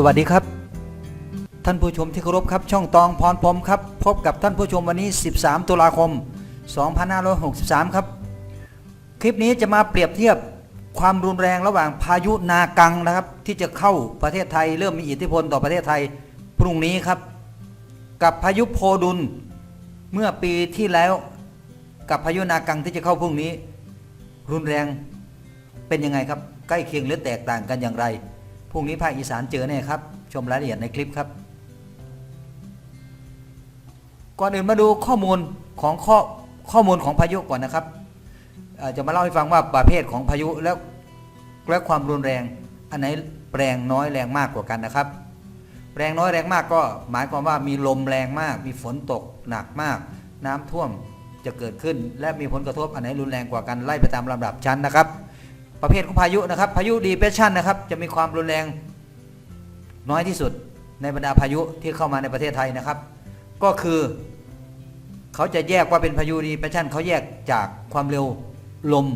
สวัสดีครับ ท่านผู้ชมที่เคารพครับ ช่องตองพรพรมครับพบกับท่านผู้ชมวันนี้ 13 ตุลาคม 2563 ครับ คลิปนี้จะมาเปรียบเทียบความรุนแรงระหว่างพายุนากังนะครับ ที่จะเข้าประเทศไทยเริ่มมีอิทธิพลต่อประเทศไทยพรุ่งนี้ครับ กับพายุโพดุลเมื่อปีที่แล้วกับพายุนากังที่จะเข้าพรุ่งนี้ รุนแรงเป็นยังไงครับ ใกล้เคียงหรือแตกต่างกันอย่างไร พรุ่งนี้ภาคอีสานเจอแน่ครับ ชมรายละเอียดในคลิปครับ ก่อนอื่นมาดูข้อมูลของข้อข้อมูลของพายุก่อนนะครับ จะมาเล่าให้ฟังว่าประเภทของพายุแล้วและความรุนแรง อันไหนแรงน้อยแรงมากกว่ากันนะครับ แรงน้อยแรงมากก็หมายความว่ามีลมแรงมาก มีฝนตกหนักมาก น้ำท่วมจะเกิดขึ้น และมีผลกระทบอันไหนรุนแรงกว่ากันไล่ไปตามลำดับชั้นนะครับ ประเภทของพายุนะครับ พายุดีเพรสชันนะครับ จะมีความรุนแรงน้อยที่สุดในบรรดาพายุที่เข้ามาในประเทศไทยนะครับ ก็คือเขาจะแยกว่าเป็นพายุดีเพรสชันเขาแยกจากความเร็วลม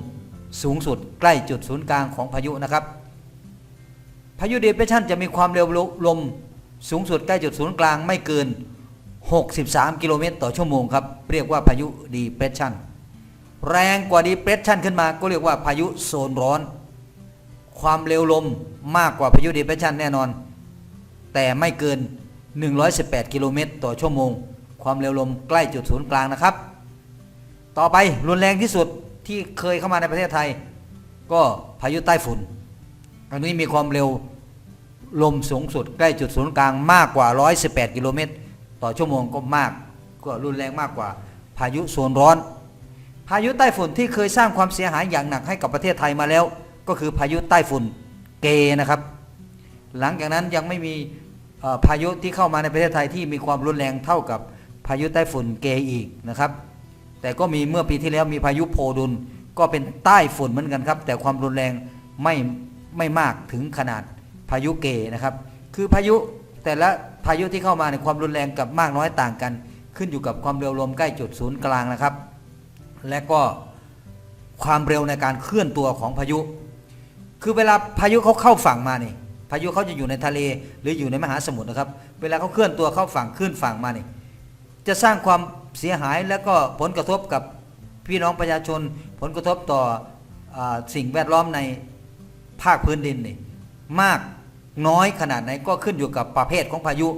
สูงสุด ใกล้จุดศูนย์กลางของพายุนะครับ พายุดีเพรสชันจะมีความเร็วลมสูงสุดใกล้จุดศูนย์กลางไม่เกิน 63 กิโลเมตรต่อชั่วโมงครับ เรียกว่าพายุดีเพรสชัน แรงกว่าดีเพรสชันขึ้นมาก็เรียกว่าพายุโซนร้อน ความเร็วลมมากกว่าพายุดีเพรสชันแน่นอน แต่ไม่เกิน 118 กิโลเมตรต่อชั่วโมง ความเร็วลมใกล้จุดศูนย์กลางนะครับ ต่อไปรุนแรงที่สุดที่เคยเข้ามาในประเทศไทย ก็พายุใต้ฝุ่น อันนี้มีความเร็วลมสูงสุดใกล้จุดศูนย์กลางมากกว่า 118 กิโลเมตรต่อชั่วโมงก็มาก ก็รุนแรงมากกว่าพายุโซนร้อน พายุใต้ฝุ่นที่เคยสร้างความเสียหายอย่างหนักให้กับประเทศไทยมาแล้ว ก็คือพายุใต้ฝุ่นเกนะครับ หลังจากนั้นยังไม่มีพายุที่เข้ามาในประเทศไทยที่มีความรุนแรงเท่ากับพายุใต้ฝุ่นเกอีกนะครับ แต่ก็มีเมื่อปีที่แล้วมีพายุโพดุลก็เป็นใต้ฝุ่นเหมือนกันครับ แต่ความรุนแรงไม่ไม่มากถึงขนาดพายุเกนะครับ คือพายุแต่ละพายุที่เข้ามาในความรุนแรงกับมากน้อยต่างกัน ขึ้นอยู่กับความเร็วลมใกล้จุดศูนย์กลางนะครับ และก็ความเร็วในการเคลื่อนตัวของพายุ คือเวลาพายุเขาเข้าฝั่งมานี่พายุเขาจะอยู่ในทะเลหรืออยู่ในมหาสมุทรนะครับ เวลาเขาเคลื่อนตัวเข้าฝั่งขึ้นฝั่งมานี่จะสร้างความเสียหายและก็ผลกระทบกับพี่น้องประชาชน ผลกระทบต่ออสิ่งแวดล้อมในภาคพื้นดินนี่มากน้อยขนาดไหนก็ขึ้นอยู่กับประเภทของพายุ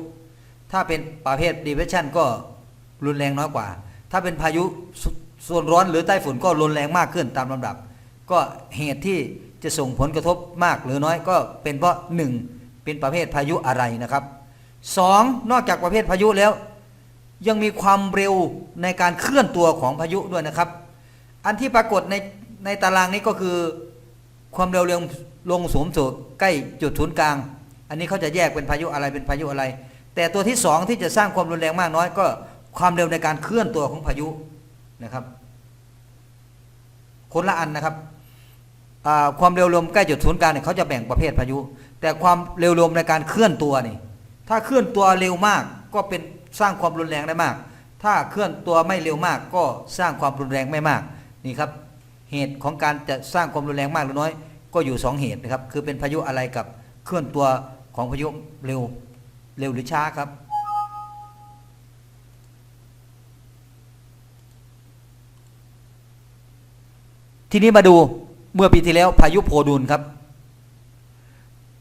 ถ้าเป็นประเภทดีเพรสชันก็รุนแรงน้อยกว่า ถ้าเป็นพายุ สโซนร้อนหรือใต้ฝุ่นก็รุนแรงมากขึ้นตามลำดับ ก็เหตุที่จะส่งผลกระทบมากหรือน้อยก็เป็นเพราะหนึ่งเป็นประเภทพายุอะไรนะครับสองนอกจากประเภทพายุแล้ว ยังมีความเร็วในการเคลื่อนตัวของพายุด้วยนะครับ อันที่ปรากฏในในตารางนี้ก็คือความเร็วลงลงสูงสุดใกล้จุดศูนย์กลาง อันนี้เขาจะแยกเป็นพายุอะไรเป็นพายุอะไร แต่ตัวที่สองที่จะสร้างความรุนแรงมากน้อยก็ความเร็วในการเคลื่อนตัวของพายุ นะครับ คนละอันนะครับความเร็วลมใกล้จุดศูนย์กลางเนี่ยเขาจะแบ่งประเภทพายุ แต่ความเร็วลมในการเคลื่อนตัวนี่ ถ้าเคลื่อนตัวเร็วมากก็เป็นสร้างความรุนแรงได้มาก ถ้าเคลื่อนตัวไม่เร็วมาก ก็สร้างความรุนแรงไม่มากนี่ครับ เหตุของการจะสร้างความรุนแรงมากหรือน้อย ก็อยู่สองเหตุนะครับ คือเป็นพายุอะไรกับเคลื่อนตัวของพายุเร็วเร็วหรือช้าครับ ทีนี้มาดูเมื่อปีที่แล้วพายุโพดุลครับ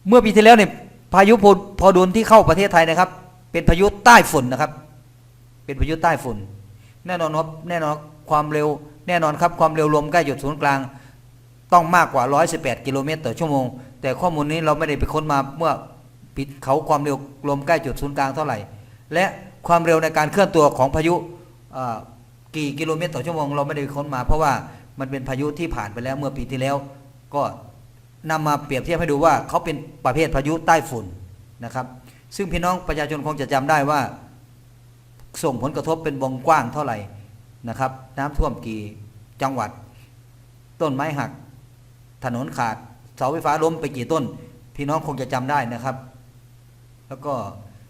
เมื่อปีที่แล้วเนี่ยพายุโพดุลที่เข้าประเทศไทยนะครับ เป็นพายุใต้ฝุ่นนะครับ เป็นพายุใต้ฝุ่น แน่นอนครับแน่นอนความเร็วแน่นอนครับความเร็วลมใกล้จุดศูนย์กลาง ต้องมากกว่า 118 กิโลเมตรต่อชั่วโมง แต่ข้อมูลนี้เราไม่ได้ไปค้นมาเมื่อปิดเขาความเร็วลมใกล้จุดศูนย์กลางเท่าไหร่ และความเร็วในการเคลื่อนตัวของพายุกี่กิโลเมตรต่อชั่วโมง เราไม่ได้ค้นมาเพราะว่า มันเป็นพายุที่ผ่านไปแล้วเมื่อปีที่แล้ว ก็นำมาเปรียบเทียบให้ดูว่าเขาเป็นประเภทพายุใต้ฝุ่นนะครับ ซึ่งพี่น้องประชาชนคงจะจำได้ว่า ส่งผลกระทบเป็นวงกว้างเท่าไหร่นะครับ น้ำท่วมกี่จังหวัด ต้นไม้หัก ถนนขาด เสาไฟฟ้าล้มไปกี่ต้น พี่น้องคงจะจำได้นะครับ แล้วก็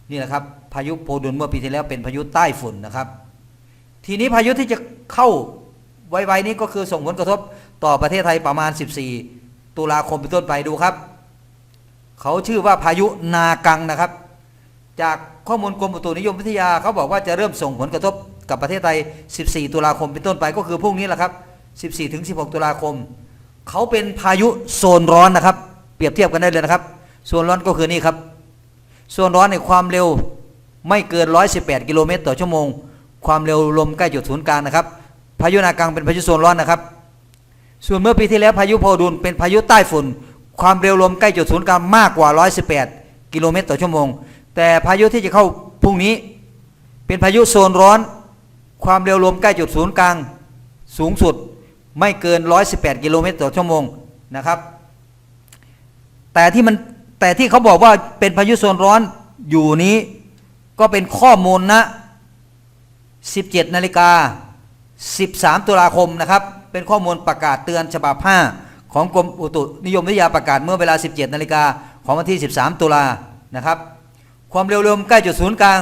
นี่แหละครับพายุโพดุลเมื่อปีที่แล้วเป็นพายุใต้ฝุ่นนะครับ ทีนี้พายุที่จะเข้า ไวๆนี้ก็คือส่งผลกระทบต่อประเทศไทยประมาณ 14 ตุลาคมเป็นต้นไปดูครับ เขาชื่อว่าพายุนากังนะครับ จากข้อมูลกรมอุตุนิยมวิทยาเขาบอกว่าจะเริ่มส่งผลกระทบกับประเทศไทย 14 ตุลาคมเป็นต้นไปก็คือพรุ่งนี้แหละครับ 14 ถึง 16 ตุลาคม เขาเป็นพายุโซนร้อนนะครับ เปรียบเทียบกันได้เลยนะครับ โซนร้อนก็คือนี่ครับ โซนร้อนในความเร็วไม่เกิน 118 กิโลเมตรต่อชั่วโมง ความเร็วลมใกล้จุดศูนย์กลางนะครับ พายุนากังเป็นพายุโซนร้อนนะครับ ส่วนเมื่อปีที่แล้วพายุโพดุลเป็นพายุใต้ฝุ่น ความเร็วลมใกล้จุดศูนย์กลางมากกว่า 118 กิโลเมตรต่อชั่วโมง แต่พายุที่จะเข้าพรุ่งนี้ เป็นพายุโซนร้อน ความเร็วลมใกล้จุดศูนย์กลางสูงสุดไม่เกิน 118 กิโลเมตรต่อชั่วโมงนะครับ แต่ที่มันแต่ที่เขาบอกว่าเป็นพายุโซนร้อนอยู่นี้ก็เป็นข้อมูลนะ 17 นาฬิกา 13 ตุลาคมนะครับ เป็นข้อมูลประกาศเตือนฉบับ 5 ของกรมอุตุนิยมวิทยาประกาศเมื่อเวลา 17 นาฬิกาของวันที่ 13 ตุลานะครับ ความเร็วลมใกล้จุดศูนย์กลาง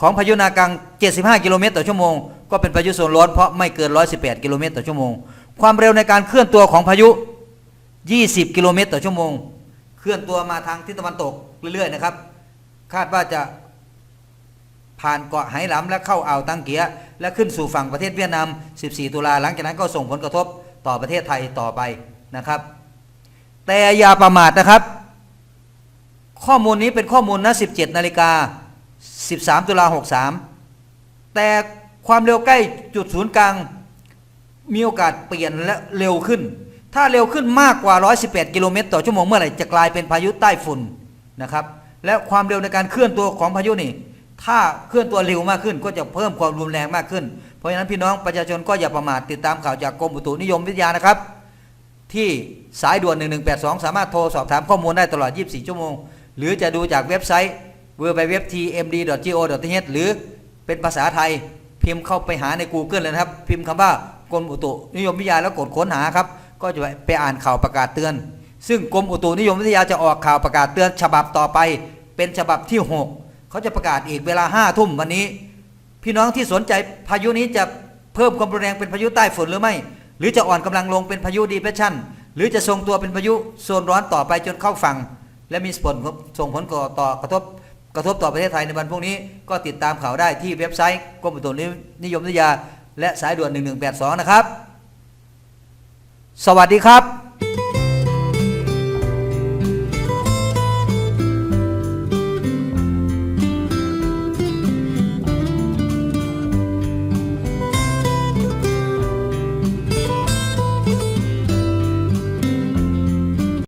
ของพายุนากัง 75 กิโลเมตรต่อชั่วโมง ก็เป็นพายุโซนร้อนเพราะไม่เกิน 118 กิโลเมตรต่อชั่วโมง ความเร็วในการเคลื่อนตัวของพายุ 20 กิโลเมตรต่อชั่วโมง เคลื่อนตัวมาทางทิศตะวันตกเรื่อยๆนะครับ คาดว่าจะ ผ่านเกาะไหหลำและเข้าอ่าวตังเกีย และขึ้นสู่ฝั่งประเทศเวียดนาม 14 ตุลาหลังจากนั้นก็ส่งผลกระทบต่อประเทศไทยต่อไปนะครับ แต่อย่าประมาทนะครับ ข้อมูลนี้เป็นข้อมูลนะ 17 นาฬิกา 13 ตุลา 63 แต่ความเร็วใกล้จุดศูนย์กลางมีโอกาสเปลี่ยนและเร็วขึ้น ถ้าเร็วขึ้นมากกว่า 118 กิโลเมตรต่อชั่วโมงเมื่อไหร่จะกลายเป็นพายุใต้ฝุ่นนะครับ และความเร็วในการเคลื่อนตัวของพายุนี่ ถ้าเคลื่อนตัวเร็วมากขึ้นก็จะเพิ่มความรุนแรงมากขึ้น เพราะฉะนั้นพี่น้องประชาชนก็อย่าประมาทติดตามข่าวจากกรมอุตุนิยมวิทยานะครับ ที่สายด่วน 1182 สามารถโทรสอบถามข้อมูลได้ตลอด 24 ชั่วโมง หรือจะดูจากเว็บไซต์ www.tmd.go.th หรือเป็นภาษาไทยพิมพ์เข้าไปหาใน Google เลยนะครับ พิมพ์คำว่ากรมอุตุนิยมวิทยาแล้วกดค้นหาครับก็จะไปอ่านข่าวประกาศเตือน ซึ่งกรมอุตุนิยมวิทยาจะออกข่าวประกาศเตือนฉบับต่อไป เป็นฉบับที่ 6 เขาจะประกาศอีกเวลา5ทุ่มวันนี้ พี่น้องที่สนใจพายุนี้จะเพิ่มความรุนแรงเป็นพายุใต้ฝนหรือไม่ หรือจะอ่อนกำลังลงเป็นพายุดีเพชชั่น หรือจะทรงตัวเป็นพายุโซนร้อนต่อไปจนเข้าฝั่ง และมีผลส่งผลต่อกระทบกระทบต่อประเทศไทยในวันพรุ่งนี้ก็ติดตามข่าวได้ที่เว็บไซต์กรมอุตุนิยมวิทยา และสายด่วน 1182 นะครับ สวัสดีครับ